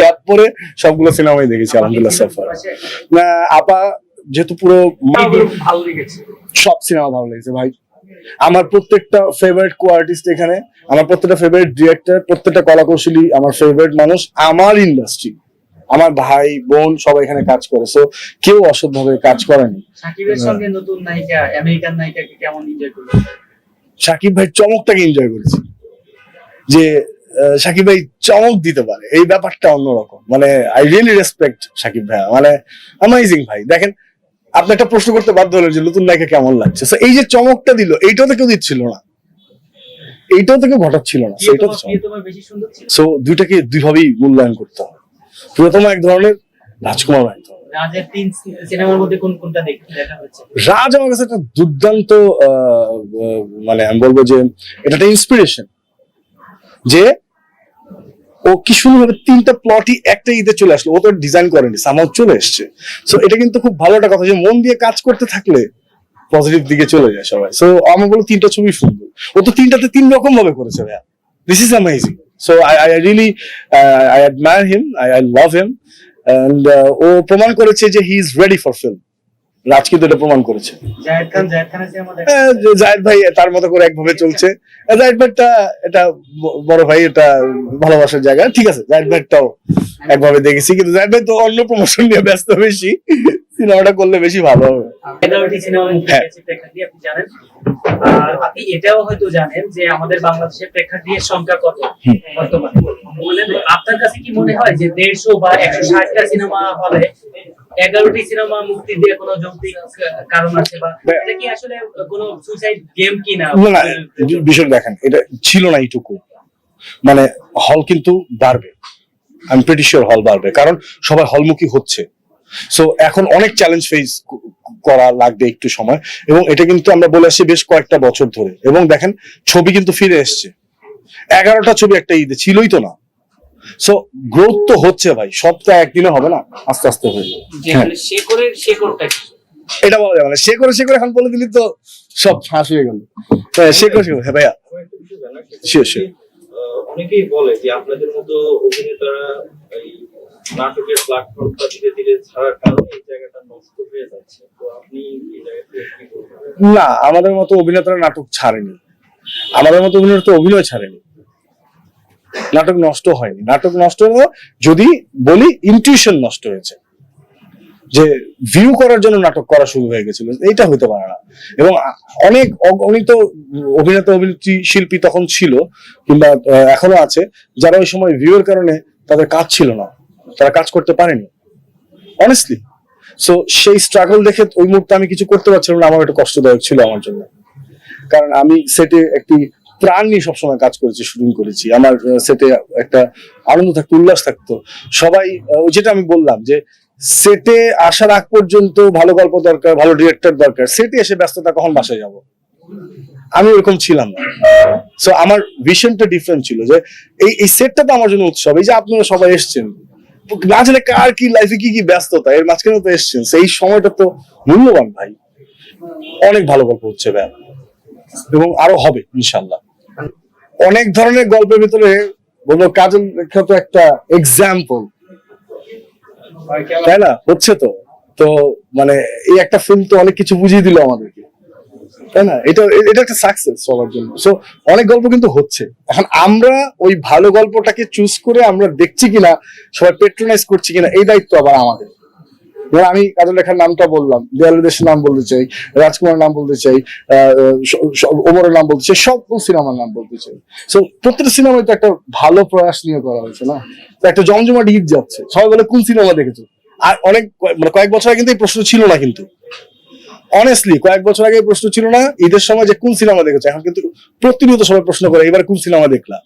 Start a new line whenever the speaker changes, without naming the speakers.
Cap পরে সবগুলো সিনেমাই দেখেছি আলহামদুলিল্লাহ সফর না আপা যেহেতু পুরো
ভালো লেগেছে।
সব সিনেমা ভালো লেগেছে ভাই। আমার প্রত্যেকটা ফেভারিট কো আর্টিস্ট এখানে আমার প্রত্যেকটা ফেভারিট ডিরেক্টর প্রত্যেকটা কলাকৌশলী আমার ফেভারিট মানুষ আমার ইন্ডাস্ট্রি আমার ভাই বোন সবাই এখানে কাজ করে সো কেউ অসৎভাবে কাজ করেনি
সাকিবের সঙ্গে নতুন নায়িকা আমেরিকান নায়িকাকে কেমন এনজয় করল
সাকিব ভাই চমকটাকে এনজয় করেছি। যে সাকিব ভাই চমক দিতে পারে। এই ব্যাপারটা অন্যরকম। মানে আই রিয়েলি রেসপেক্ট সাকিব ভাই মানে অ্যামাইজিং ভাই। দেখেন আপনি একটা প্রশ্ন করতে বাধ্য হলেন যে নতুন নায়িকা কেমন লাগছে? এই যে চমকটা দিল এইটাও তো কেউ দিচ্ছিল না। এইটাও তো কেউ ঘটাচ্ছিল না।
ছিল?
সো দুইটাকে দুইভাবেই মূল্যায়ন করতে হবে। প্রথম এক ধরনের রাজকুমার এক ধরনের।
হচ্ছে?
রাজ আমার কাছে একটা দুর্দান্ত মানে আমি বলব যে এটা একটা ইন্সপিরেশন যে ও কি সুন্দরভাবে তিনটা প্লটই একটা ঈদে চলে আসলো। ও তো ডিজাইন করেনি সামাও চলে এসছে। সো এটা কিন্তু খুব ভালো একটা কথা যে মন দিয়ে কাজ করতে থাকলে পজিটিভ দিকে চলে যায় সবাই। সো আমার বলো তিনটা ছবি সুন্দর। ও তো তিনটাতে তিন রকম ভাবে করেছে ভাইয়া। This is amazing so I I really I admire him I I love him and ও প্রমাণ করেছে যে he is ready for film Raj কিন্তু এটা প্রমাণ করেছে।
জাহেদ জাহেদ
হ্যাঁ, ভাই তার মতো করে একভাবে চলছে। আর ভাইটা এটা বড় ভাই এটা ভালোবাসার জায়গা। ঠিক আছে জায়েদ ভাইটাও একভাবে দেখেছি কিন্তু জায়েদ ভাই তো অন্য প্রমোশন নিয়ে ব্যস্ত বেশি। সিনেমাটা করলে বেশি ভালো হবে। হ্যাঁ।
আপনি এটাও হয়তো জানেন যে আমাদের বাংলাদেশের প্রেক্ষাগৃহের সংখ্যা কত বর্তমানে। আপনার কাছে কি মনে হয় যে দেড়শো বা একশো ষাটটা সিনেমা হলে এগারোটি সিনেমা মুক্তি দিয়ে কোনো যৌক্তিক কারণ আছে বা এটা কি আসলে কোনো সুইসাইড গেম কি না?
না না বি- বিষয়টা দেখেন এটা ছিল না এইটুকু। মানে হল কিন্তু বাড়বে। আমি প্রিটি শিওর হল বাড়বে কারণ সবাই হলমুখী হচ্ছে। সো এখন অনেক চ্যালেঞ্জ ফেস করা লাগবে একটু সময় এবং এটা কিন্তু আমরা বলে আসছি বেশ কয়েকটা বছর ধরে। এবং দেখেন ছবি কিন্তু ফিরে এসছে। এগারোটা ছবি একটা ঈদে ছিলই তো না। সো গ্রোথ তো হচ্ছে ভাই সবটা একদিনে হবে না আস্তে আস্তে হয়ে যাবে। হ্যাঁ।
শেকড়ের শেকড়টা
এটা বলা যাবে না সে করে সে করে এখন বলে দিলি তো সব ফাঁস হয়ে গেল। হ্যাঁ সে করে সে করে হ্যাঁ ভাইয়া sure.
আহ, অনেকেই বলে যে আপনাদের মতো অভিনেতারা এই নাটকের প্ল্যাটফর্মটা ধীরে ধীরে ছাড়ার কারণে এই জায়গাটা নষ্ট হয়ে যাচ্ছে। তো আপনি এই জায়গাতে কি বলবেন?
না আমাদের মতো অভিনেতারা নাটক ছাড়েনি। আমাদের মতো অভিনেতা তো অভিনয় ছাড়েনি। নাটক নষ্ট হয়নি। নাটক নষ্ট যদি বলি ইনটিউশন নষ্ট হয়েছে। যে ভিউ করার জন্য নাটক করা শুরু হয়ে গেছিল। এইটা হতে পারে না। এবং অনেক অগণিত অভিনেতা, অভিনেত্রী, শিল্পী তখন ছিল, কিংবা এখনও আছে, যারা ওই সময় ভিউয়ের কারণে তাদের কাজ ছিল না। তারা কাজ করতে পারেনি। অনেস্টলি সো সেই স্ট্রাগল দেখে ওই মুহূর্তে আমি কিছু করতে পারছিলাম না। আমার একটু কষ্টদায়ক ছিল আমার জন্য। কারণ আমি সেটে একটি প্রাণ নিয়ে সবসময় কাজ করেছি শুটিং করেছি। আমার সেটে একটা আনন্দ থাকতো, উল্লাস থাকতো। সবাই যেটা আমি বললাম যে সেটে আসার আগ পর্যন্ত ভালো গল্প দরকার, ভালো ডিরেক্টর দরকার। সেটে এসে ব্যস্ততা, কখন বাসায় যাব? আমি ওরকম ছিলাম না। সো আমার ভিশনটা ডিফারেন্ট ছিল যে, এই এই সেটটা তো আমার জন্য উৎসব। এই যে আপনারা সবাই এসছেন, না জানে কার কি লাইফে কি কি ব্যস্ততা, এর মাঝখানে তো এসছেন। সেই সময়টা তো মূল্যবান ভাই। অনেক ভালো গল্প হচ্ছে ভাই এবং আরও হবে ইনশাল্লাহ অনেক ধরনের গল্পের ভিতরে বলব কাজল রেখা তো একটা এক্সাম্পল তাই না? হচ্ছে তো। তো মানে এই একটা ফিল্ম তো অনেক কিছু বুঝিয়ে দিল আমাদেরকে। তাই না? এটা এটা একটা সাকসেস সবার জন্য। সো অনেক গল্প কিন্তু হচ্ছে। এখন আমরা ওই ভালো গল্পটাকে চুজ করে আমরা দেখছি কিনা, সবাই পেট্রোনাইজ করছি কিনা, এই দায়িত্ব আবার আমাদের। ধর আমি কাজল রেখার নামটা বললাম, দেয়ালু দেশের নাম বলতে চাই রাজকুমার নাম বলতে চাই ওমরের নাম বলতে চাই, সব সিনেমার নাম বলতে চাই। সো প্রত্যেকটা সিনেমায় তো একটা ভালো প্রয়াস নিয়ে করা হয়েছে না? একটা জমজমাট ঈদ যাচ্ছে, সবাই বলে কোন সিনেমা দেখেছ? আর অনেক মানে কয়েক বছর আগে কিন্তু এই প্রশ্ন ছিল না কিন্তু। অনেস্টলি কয়েক বছর আগে প্রশ্ন ছিল না, ঈদের সময় যে কোন সিনেমা দেখেছ? এখন কিন্তু প্রতিনিয়ত সবাই প্রশ্ন করে, এবার কোন সিনেমা দেখলা?